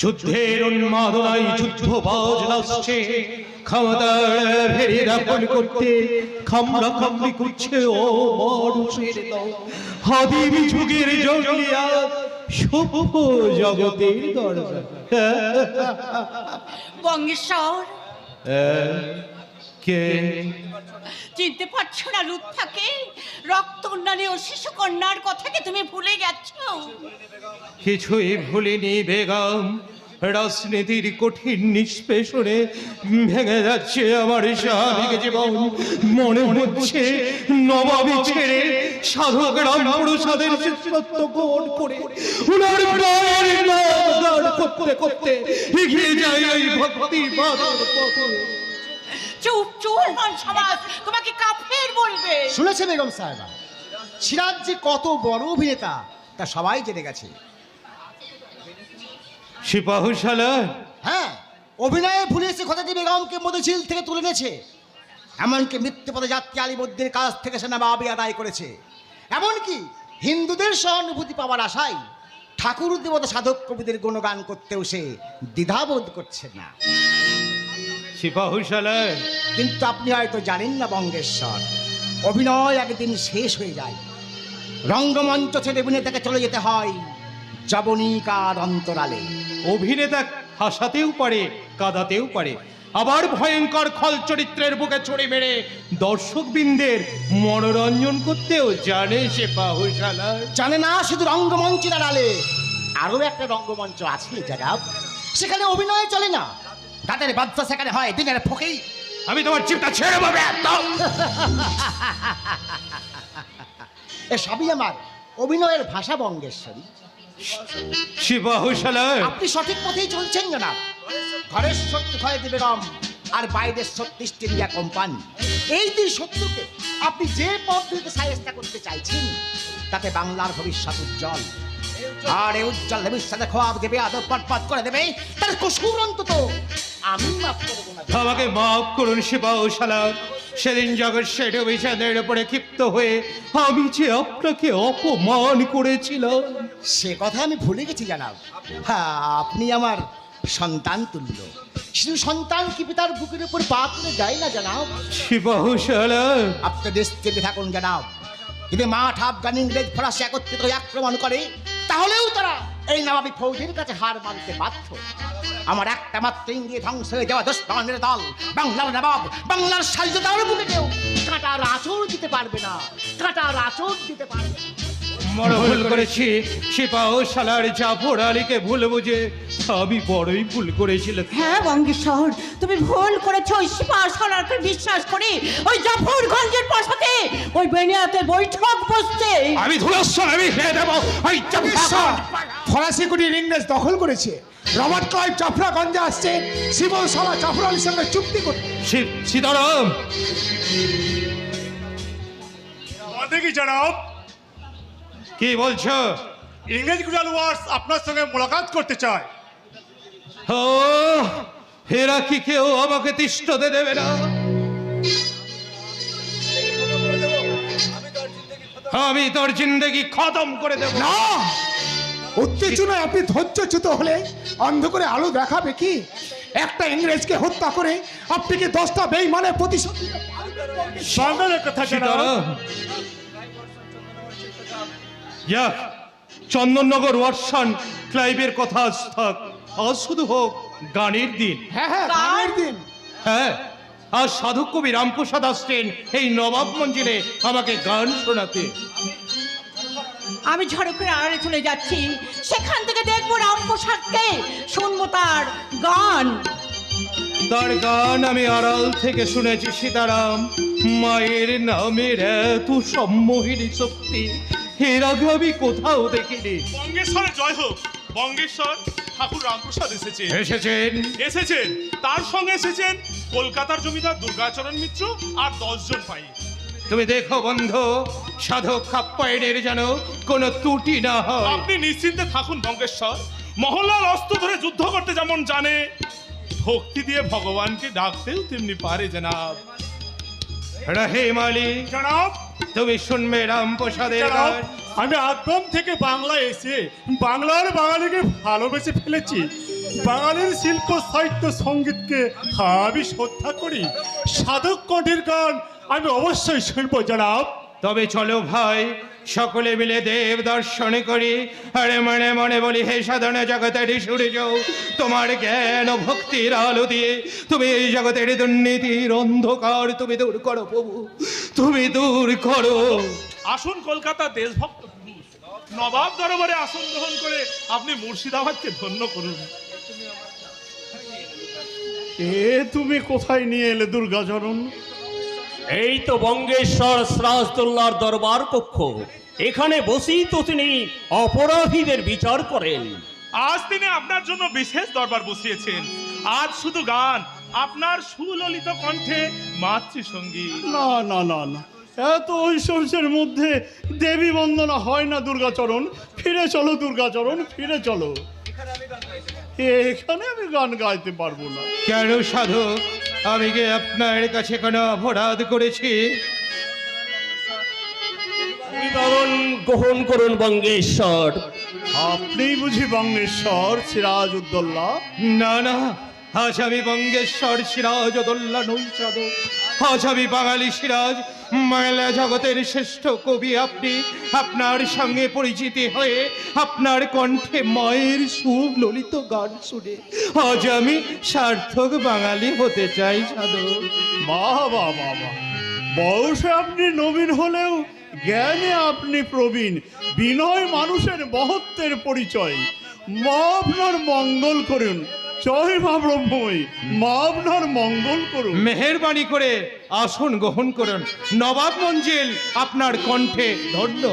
যুদ্ধের উন্মাদনায় যুদ্ধবাজ নাচছে। ক্ষমতার ভেরি দখল করতে খামরা খামরি করছে। ও মানুষের হাদিম যুগের জঙ্গলিয়া শুভ জগতের দরজা বঙ্গেশ্বর। কে? চিনতে পারছ না লুৎ থাকে রক্ত উন্নয়নে ও শিশু কন্যার কথাকে তুমি ভুলে গেছো কিছুই ভুলিনি বেগম। রাজনীতির কঠিন নিষ্পেষণে ভেঙে যাচ্ছে আমার স্বাভাবিক জীবন। মনে হচ্ছে নবাবি ছেড়ে সাধক রামপুরসাদের শিষ্যত্ব গ্রহণ করে উনার পায়ের নাম করতে করতে এগিয়ে যায় এই ভক্তি বাদের পথে। চুপ চুপ সমাজ তোমাকে কাফের বলবে। শুনেছে বেগম সাহেবা? সিরাজ যে কত বড় অভিনেতা? তা সবাই জেনে গেছে। সিপাহশালা হ্যাঁ অভিনয়ে ভুলিয়েছে খতাদি বেগমকে মধুঝিল থেকে তুলে এনেছে এমনকি মৃত্যু পদে যাত্রী আলিবদ্দির কাছ থেকে সে নবাবি আদায় করেছে। এমনকি হিন্দুদের সহানুভূতি পাওয়ার আশায় ঠাকুর দেবতা সাধক কবিদের গুণগান করতেও সে দ্বিধাবোধ করছে না। সিপাহশালা কিন্তু আপনি হয়তো জানেন না বঙ্গেশ্বর অভিনয় একদিন শেষ হয়ে যায়। রঙ্গমঞ্চ ছেড়ে অভিনেতাকে চলে যেতে হয় জবনিকার অন্তরালে। অভিনেতা হাসাতেও পারে কাঁদাতেও পারে। আবার ভয়ঙ্কর খল চরিত্রের বুকে ছড়ে মেরে দর্শক বৃন্দের মনোরঞ্জন করতেও জানে সে পাহুশালা জানে না শুধু রঙ্গমঞ্চের আড়ালে আরও একটা রঙ্গমঞ্চ আছে যারা সেখানে অভিনয় চলে না। তাদের বাচ্চা সেখানে হয় দিনের ফকেই। আমি তোমার চিপটা ছেড়ে পাবে এ সবই আমার। অভিনয়ের ভাষা বঙ্গেশ্বরী। আপনি সঠিক পথেই চলছেন না ঘরের শত্রু দেবে রম আর বাইরের শত্রু ইস্ট ইন্ডিয়া কোম্পানি। এই দুই শত্রুকে আপনি যে পদ্ধতিতে সাহেস্তা করতে চাইছেন তাতে বাংলার ভবিষ্যৎ উজ্জ্বল। আর এই উজ্জ্বল ভবিষ্যতে খোয়াব দেবে আদব পটপট করে দেবে তার কসুর অন্তত আমি মাফ করব না। আমাকে মাফ করুন শিবাহুশালা সেদিন জগৎ শেঠে বিষাদের উপরে ক্ষিপ্ত হয়ে আমি যে আপনাকে অপমান করেছিলাম। সে কথা আমি ভুলে গেছি জানাব। হ্যাঁ আপনি আমার সন্তান তুল্য। শুধু সন্তান কি পিতার বুকের উপর পা তুলে যায় না জানাব? শিবাহুশালা আপনি দেশ চেপে থাকুন জানাব। যদি মাঠ আফগান ইংরেজ ফরাসি একত্রিত হয়ে আক্রমণ করে তাহলেও তারা এই নবাবী ফৌজের কাছে হার মানতে বাধ্য। আমার একটা মাত্র ইংরেজ ধ্বংস হয়ে যাওয়া দোস্তানের দল। বাংলার নবাব বাংলার স্বাধীনতার বুকে কেউ কাঁটার আচর দিতে পারবে না। কাঁটার আচর দিতে পারবে না। বড় ভুল করেছি সিপাহ সালার জাফর আলীকে ভুল বুঝে। আমি বড়ই ভুল করেছিলাম। হ্যাঁ বঙ্গেশ্বর তুমি ভুল করেছ। ওই সিপাহ সরকারকে বিশ্বাস করে ওই জাফরগঞ্জের পাশাতে ওই বেনিয়াতে বৈঠক বসছে। আমি ধুলস্বর আমি খেয়ে দেবো। ওই জাফর ফরাসি কুটির ইংরেজ দখল করেছে। রবার্ট ক্লাইভ জাফরাগঞ্জে আসছে শিবল জাফর আলীর সঙ্গে চুক্তি করতে। সীতারাম! দেখি জনাব? কি বলছো? ইংরেজ গুডাল ওয়ার্স আপনার সঙ্গে মোলাকাত করতে চায়। ও হেরা কি কেউ আমাকে তিষ্ঠতে দেবে না? আমি তোর জিন্দগি খতম করে দেব। না! উত্তেজনায় আপনি ধৈর্যচ্যুত হলে অন্ধকারে আলো দেখাবে কি? একটা ইংরেজকে হত্যা করে আপনি কি দশটা বেইমানের প্রতিশোধ চন্দননগর ওয়ার্সান ক্লাইভের কথা আজ থাক। আজ শুধু হোক গানের দিন। হ্যাঁ হ্যাঁ গানের দিন। হ্যাঁ আজ সাধক কবি রামপ্রসাদ আসছেন এই নবাব মঞ্জিলে আমাকে গান শোনাতে। আমি ঝড়কের আড়ালে চলে যাচ্ছি। সেখান থেকে দেখব রামপ্রসাদকে শুনব তার গান। তার গান আমি আড়াল থেকে শুনেছি সীতারাম। মায়ের নামের এত সম্মোহিনী শক্তি। এর আগে আমি কোথাও দেখিনি। বঙ্গেশ্বরের জয় হোক। বঙ্গেশ্বর ঠাকুর রামপ্রসাদ এসেছে এসেছেন। এসেছেন। তার সঙ্গে এসেছেন কলকাতার জমিদার দুর্গাচরণ মিত্র আর দশজন পাই তুমি দেখো বন্ধু সাধক খাপ্পায়নের যেন কোনো ত্রুটি না হয়। আপনি নিশ্চিন্তে থাকুন বঙ্গেশ্বর। মহল্লার অস্ত্র ধরে যুদ্ধ করতে যেমন জানে ভক্তি দিয়ে ভগবানকে ডাকতেও তেমনি পারে জনাব। রাহে মালি জনাব। তুমি শুনবে রামপ্রসাদের জনাব গান। আমি আদম থেকে বাংলা এসে বাংলার বাঙালিকে ভালোবেসে ফেলেছি। বাঙালির শিল্প সাহিত্য সঙ্গীতকে আমি শ্রদ্ধা করি। সাধক কণ্ঠের গান আমি অবশ্যই শুনব জনাব। তবে চলো ভাই সকলে মিলে দেব দর্শন করি। আরে মনে মনে বলি হে সাধন জগতের সূর্য তোমার জ্ঞান ভক্তির আলো দিয়ে তুমি এই জগতের দুর্নীতির অন্ধকার তুমি দূর করো প্রভু তুমি দূর করো। আসুন কলকাতা দেশভক্ত নবাব দরবারে আসন গ্রহণ করে আপনি মুর্শিদাবাদকে ধন্য করুন। এ তুমি কোথায় নিয়ে এলে দুর্গাচরণ এই তো বঙ্গেশ্বর সিরাজদৌল্লার দরবার কক্ষ এখানে বসেই তো তিনি অপরাধীদের বিচার করেন। আজ তিনি আপনার জন্য বিশেষ দরবার বসিয়েছেন। আজ শুধু গান আপনার সুললিত কণ্ঠে মাতৃসঙ্গীত না না না না। এত ঐশ্বর্যের মধ্যে দেবী বন্দনা হয় না দুর্গাচরণ। ফিরে চলো দুর্গাচরণ ফিরে চলো। এখানে আমি গান গাইতে পারব না। কেন সাধক আমি কি আপনার কাছে কোনো অপরাধ করেছি? বিবরণ গ্রহণ করুন বঙ্গেশ্বর। আপনি বুঝি বঙ্গেশ্বর সিরাজ উদ্দোল্লা না না। আজ আমি বঙ্গেশ্বর সিরাজ দোল্লা নই সাধক আজ আমি বাঙালি সিরাজ বাংলা জগতের শ্রেষ্ঠ কবি আপনি, আপনার সঙ্গে পরিচিতি হয়ে আপনার কণ্ঠে মায়ের সুর ললিত গান শুনে আজ আমি সার্থক বাঙালি হতে চাই সাধক বাবা বাহ বয়সে আপনি নবীন হলেও জ্ঞানে আপনি প্রবীণ, বিনয় মানুষের মহত্বের পরিচয়। মা আপনার মঙ্গল করুন জয় মা ব্রহ্মই মা আপনার মঙ্গল করুন। মেহেরবানি করে আসন গ্রহণ করুন। নবাব মঞ্জিল আপনার কণ্ঠে ধন্য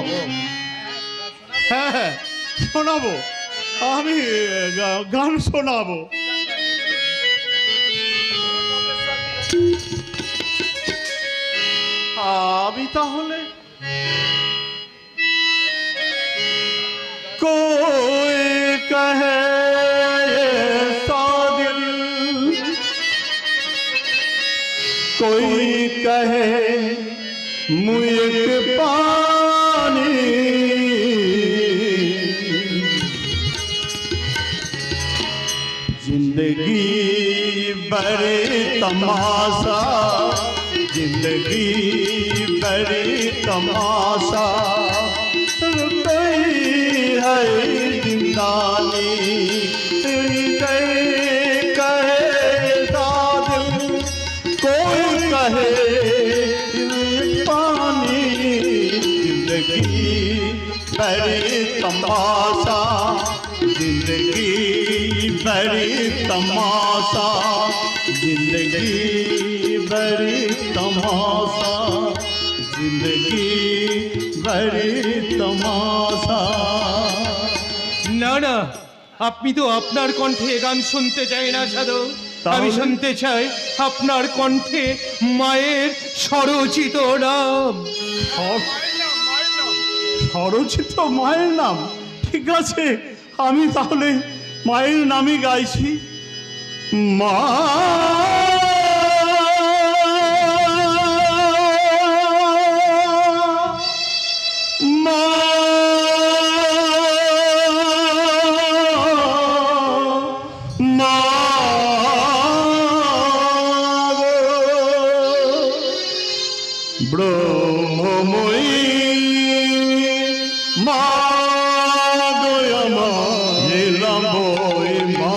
হ্যাঁ, হ্যাঁ শোনাবো। আমি গান শোনাবো। আমি তাহলে কই কহে मुझे पानी। ज़िंदगी बड़े तमाशा ज़िंदगी बड़ी तमाशा। कोई है जिंदानी। तमाशा जिंदगी बड़ी तमाशा जिंदगी बड़ी तमाशा जिंदगी बड़ी तमाशा না না আপনি তো আপনার কণ্ঠে এ গান শুনতে চাই না সাধু আমি তাহলে? শুনতে চাই আপনার কণ্ঠে মায়ের স্বরচিত নাম স্বরচিত মায়ের নাম ঠিক আছে আমি তাহলে মায়ের নামই গাইছি মা। ব্রহ্মময়ী মা দয়ামা নীলাময় মা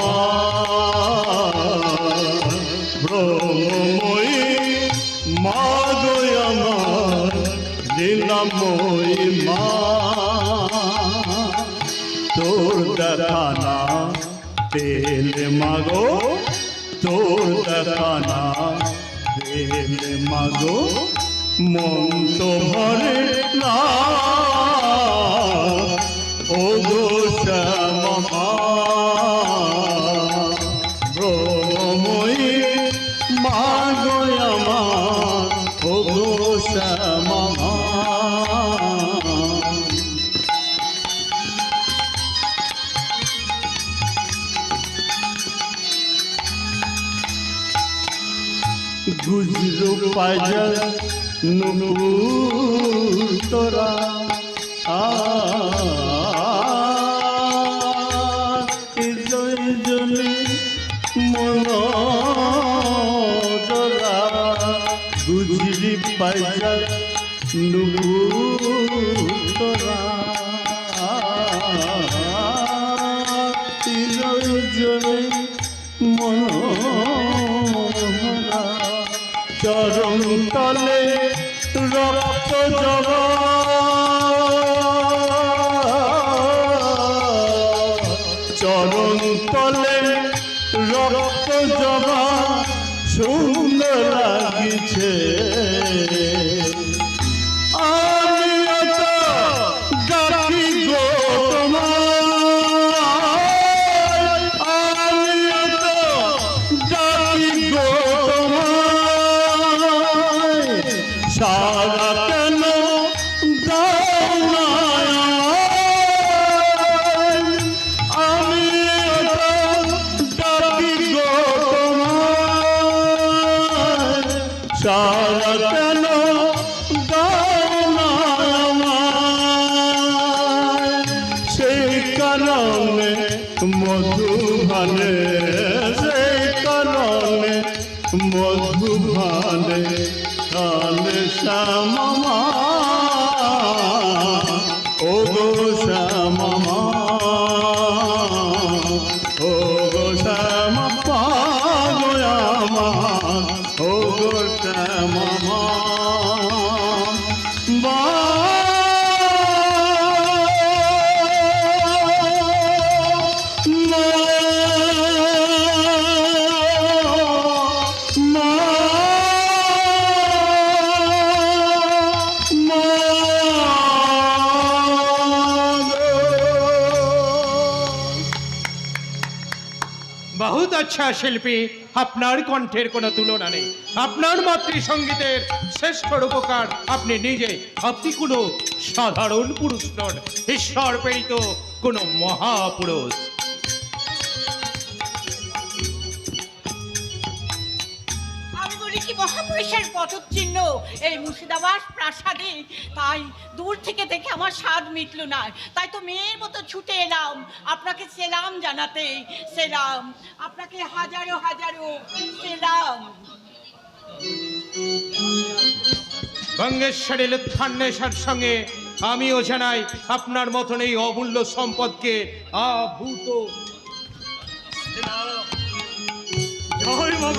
ব্রহ্মময়ী মা দয়ামা নীলাময় মা তোর দেখানা তেল মাগো তোর দেখানা তেল মাগো মন তো ভরে না। ও গো শ্যামা ব্রহ্মময়ী ও গো শ্যামা গুজরো পাজল নুপুর তোরা আ জয় জন জলে মন জলা গুজরি পাইজা নুপুতরা তলে রক্ত জমা সুন্দর লাগিছে। কারণে মধুভানে সেই কারণে মধুভানে কালে শ্যামা বহুত আচ্ছা শিল্পী, আপনার কণ্ঠের কোনো তুলনা নেই। আপনার মাতৃসঙ্গীতের শ্রেষ্ঠ রূপকার আপনি নিজে। আপনি কোনো সাধারণ পুরুষ নন ঈশ্বর প্রেরিত কোনো মহাপুরুষ। মহাপুরুষের পদচিহ্ন এই মুর্শিদাবাদ প্রাসাদে। তাই দূর থেকে দেখে আমার স্বাদ মিটল না। তাই তো মেয়ের মতো ছুটে এলাম। আপনাকে সেলাম জানাতে। সেলাম। আপনাকে হাজারো হাজারো সেলাম। গঙ্গেশ্বরী লুৎফান্নেশ্বর সঙ্গে আমিও জানাই আপনার মতন এই অমূল্য সম্পদকে আভূত জয় মা